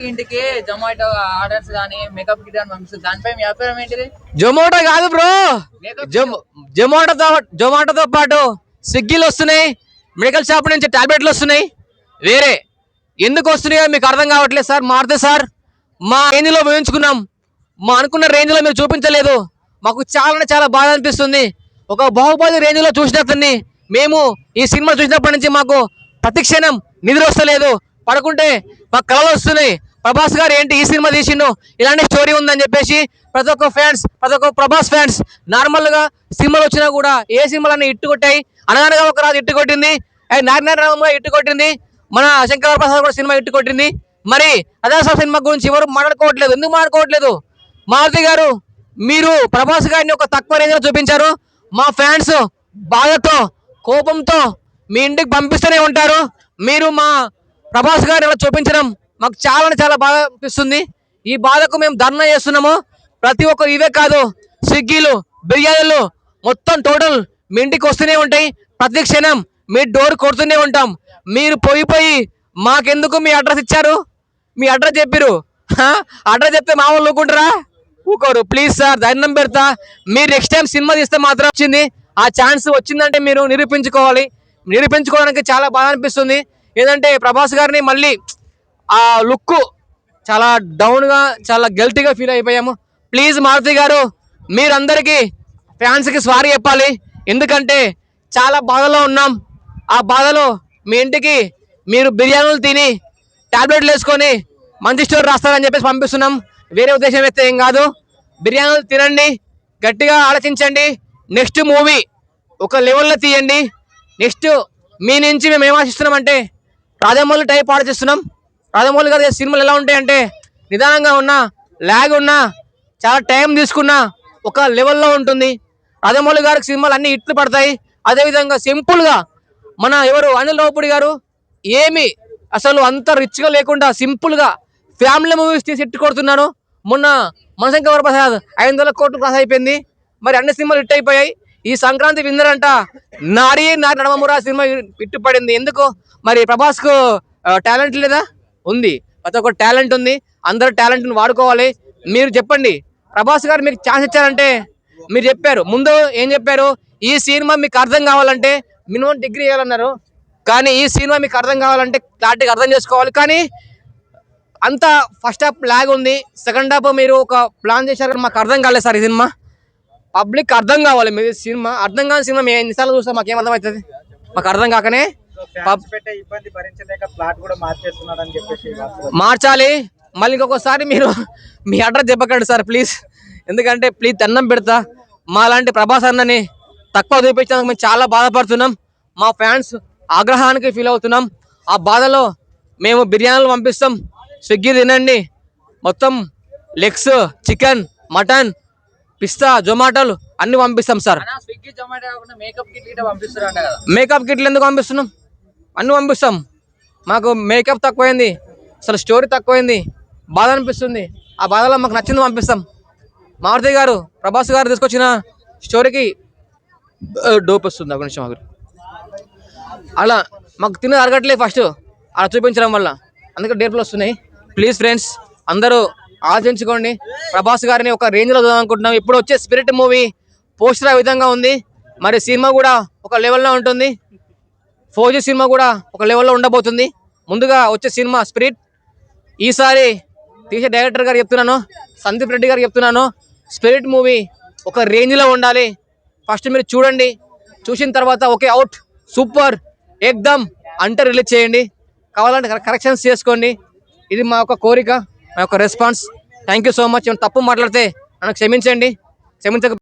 ఇంటికి జొమాటో ఆర్డర్స్ కానీ makeup kit అని పంపిస్తుంది దానిపై మీ అభిప్రాయం ఏంటిది? జొమాటో కాదు బ్రో! జొమాటోతో జొమాటోతో పాటు స్విగ్గీలు వస్తున్నాయి మెడికల్ షాప్ నుంచి టాబ్లెట్లు వస్తున్నాయి. వేరే. ఎందుకు వస్తున్నాయో మీకు అర్థం కావట్లేదు సార్ మారుతే సార్. మా రేంజ్లో వేయించుకున్నాం మా అనుకున్న రేంజ్లో మీరు చూపించలేదు. మాకు చాలా చాలా బాధ అనిపిస్తుంది. ఒక బాహుబలి రేంజ్లో చూసినతన్ని మేము ఈ సినిమా చూసినప్పటి నుంచి మాకు ప్రతి క్షణం నిద్ర వస్తలేదు. పడుకుంటే మాకు కళలు వస్తున్నాయి. ప్రభాస్ గారు ఏంటి ఈ సినిమా తీసిండు? ఇలాంటి స్టోరీ ఉందని చెప్పేసి ప్రతి ఒక్క ఫ్యాన్స్ ప్రతి ఒక్క ప్రభాస్ ఫ్యాన్స్ నార్మల్గా సినిమాలు వచ్చినా కూడా ఏ సినిమాలన్నీ ఇట్టు కొట్టాయి? అనగానగా ఒక రాజు ఇట్టు కొట్టింది నారాయణ రామ ఇట్టు కొట్టింది మన శంకర ప్రసాద్ కూడా సినిమా ఇట్టు కొట్టింది. మరి అదాసా సినిమా గురించి ఎవరు మాట్లాడుకోవట్లేదు. ఎందుకు మాట్లాడుకోవట్లేదు? మారుతి గారు మీరు ప్రభాస్ గారిని ఒక తక్కువ రేంజ్లో చూపించారు. మా ఫ్యాన్స్ బాధతో కోపంతో మీ ఇంటికి పంపిస్తూనే ఉంటారు. మీరు మా ప్రభాస్ గారిని ఇలా చూపించడం మాకు చాలా అంటే చాలా బాధ అనిపిస్తుంది. ఈ బాధకు మేము ధర్నా చేస్తున్నాము. ప్రతి ఒక్కరు ఇవే కాదు స్విగ్గీలు బిర్యానీలు మొత్తం టోటల్ మీ ఇంటికి వస్తూనే ఉంటాయి. ప్రతి క్షణం మీ డోర్ కొడుతూనే ఉంటాం. మీరు పోయిపోయి మాకెందుకు మీ అడ్రస్ ఇచ్చారు? మీ అడ్రస్ చెప్పారు. అడ్రస్ చెప్తే మా వాళ్ళు ఊరుకుంటారా? ఊకోరు ప్లీజ్ సార్ ధైర్యం పెడతా. మీరు నెక్స్ట్ టైం సినిమా తీస్తే మాత్రం వచ్చింది. ఆ ఛాన్స్ వచ్చిందంటే మీరు నిరూపించుకోవాలి. నిరూపించుకోవడానికి చాలా బాధ అనిపిస్తుంది. ఏదంటే ప్రభాస్ గారిని మళ్ళీ ఆ లుక్ చాలా డౌన్గా చాలా గెల్టీగా ఫీల్ అయిపోయాము. ప్లీజ్ మారుతి గారు మీరందరికీ ఫ్యాన్స్కి స్వారీ చెప్పాలి. ఎందుకంటే చాలా బాధలో ఉన్నాం. ఆ బాధలో మీ ఇంటికి మీరు బిర్యానీలు తిని టాబ్లెట్లు వేసుకొని మంచి స్టోర్ రాస్తారని చెప్పేసి పంపిస్తున్నాం. వేరే ఉద్దేశం అయితే ఏం కాదు. బిర్యానీలు తినండి గట్టిగా ఆలోచించండి. నెక్స్ట్ మూవీ ఒక లెవెల్లో తీయండి. నెక్స్ట్ మీ నుంచి మేము ఏం ఆశిస్తున్నామంటే రాజమౌళి టైప్ ఆలోచిస్తున్నాం. రాజమౌళి గారి సినిమాలు ఎలా ఉంటాయంటే నిదానంగా ఉన్నా ల్యాగ్ ఉన్నా చాలా టైం తీసుకున్నా ఒక లెవెల్లో ఉంటుంది. రాజమౌళి గారికి సినిమాలు అన్ని ఇట్లు పడతాయి. అదేవిధంగా సింపుల్గా మన ఎవరు అనిల్ రావుపూడి గారు ఏమి అసలు అంత రిచ్గా లేకుండా సింపుల్గా ఫ్యామిలీ మూవీస్ తీసి ఇట్టు కొడుతున్నాను మొన్న మనశంకర్ ప్రసాద్ ఐదు వందల కోట్లు క్రాస్ అయిపోయింది. మరి అన్ని సినిమాలు హిట్ అయిపోయాయి. ఈ సంక్రాంతి విందరంట అంట నారీ నారి నడమమురా సినిమా ఇట్టు పడింది. ఎందుకు? మరి ప్రభాస్కు టాలెంట్ లేదా? ఉంది. ప్రతి ఒక్క టాలెంట్ ఉంది. అందరు టాలెంట్ని వాడుకోవాలి. మీరు చెప్పండి. ప్రభాస్ గారు మీకు ఛాన్స్ ఇచ్చారంటే మీరు చెప్పారు. ముందు ఏం చెప్పారు? ఈ సినిమా మీకు అర్థం కావాలంటే మినిమం డిగ్రీ చేయాలన్నారు కానీ ఈ సినిమా మీకు అర్థం కావాలంటే క్లారిటీగా అర్థం చేసుకోవాలి. కానీ అంత ఫస్ట్ హాఫ్ లాగ్ ఉంది. సెకండ్ హాఫ్ మీరు ఒక ప్లాన్ చేశారు కానీ మాకు అర్థం కాలేదు సార్ ఈ సినిమా. పబ్లిక్ అర్థం కావాలి. మీరు సినిమా అర్థం కాని సినిమా మేము ఎన్నిసార్లు చూస్తాం మాకేం అర్థం మాకు అర్థం కాకనే ఇబ్బంది భరించలేక ప్లాట్ కూడా మార్చేస్తున్నాడు అని చెప్పేసి వార్తలు మార్చాలి. మళ్ళీ ఇంకొకసారి మీరు మీ అడ్రస్ చెప్పకండి సార్ ప్లీజ్ ఎందుకంటే ప్లీజ్ దండం పెడతా. మా లాంటి ప్రభాస్ అన్నని తక్కువ చూపించడానికి మేము చాలా బాధపడుతున్నాం. మా ఫ్యాన్స్ ఆగ్రహానికి ఫీల్ అవుతున్నాం. ఆ బాధలో మేము బిర్యానీలు పంపిస్తాం. స్విగ్గీ తినండి. మొత్తం లెగ్స్ చికెన్ మటన్ పిస్తా జొమాటోలు అన్ని పంపిస్తాం సార్. అన్నా స్విగ్గీ జొమాటో కాకుండా మేకప్ కిట్ గిట్ట పంపిస్తారంట కదా. మేకప్ కిట్లు ఎందుకు పంపిస్తున్నాం? అన్ని పంపిస్తాం. మాకు మేకప్ తక్కువైంది. అసలు స్టోరీ తక్కువైంది. బాధ అనిపిస్తుంది. ఆ బాధలో మాకు నచ్చింది పంపిస్తాం. మారుతి గారు ప్రభాస్ గారు తీసుకొచ్చిన స్టోరీకి డోప్ వస్తుంది. ఒక నిమిషం ఆగురు. అలా మాకు తిన అరగట్లే ఫస్ట్ అలా చూపించడం వల్ల. అందుకే డేపులు వస్తున్నాయి. ప్లీజ్ ఫ్రెండ్స్ అందరూ ఆలోచించుకోండి. ప్రభాస్ గారిని ఒక రేంజ్లో చూడాలనుకుంటున్నాం ఇప్పుడు వచ్చే స్పిరిట్ మూవీ పోస్టర్ ఆ విధంగా ఉంది. మరి సినిమా కూడా ఒక లెవెల్లో ఉంటుంది. ఫోజీ సినిమా కూడా ఒక లెవెల్లో ఉండబోతుంది. ముందుగా వచ్చే సినిమా స్పిరిట్. ఈసారి తీసే డైరెక్టర్ గారు చెప్తున్నాను సందీప్ రెడ్డి గారు చెప్తున్నాను స్పిరిట్ మూవీ ఒక రేంజ్లో ఉండాలి. ఫస్ట్ మీరు చూడండి చూసిన తర్వాత ఓకే అవుట్ సూపర్ ఎగ్దమ్ అంటే రిలీజ్ చేయండి. కావాలంటే కరెక్షన్స్ చేసుకోండి. ఇది మా యొక్క కోరిక మా యొక్క response. Thank you so much. తప్పు మాట్లాడితే నన్ను క్షమించండి. క్షమించక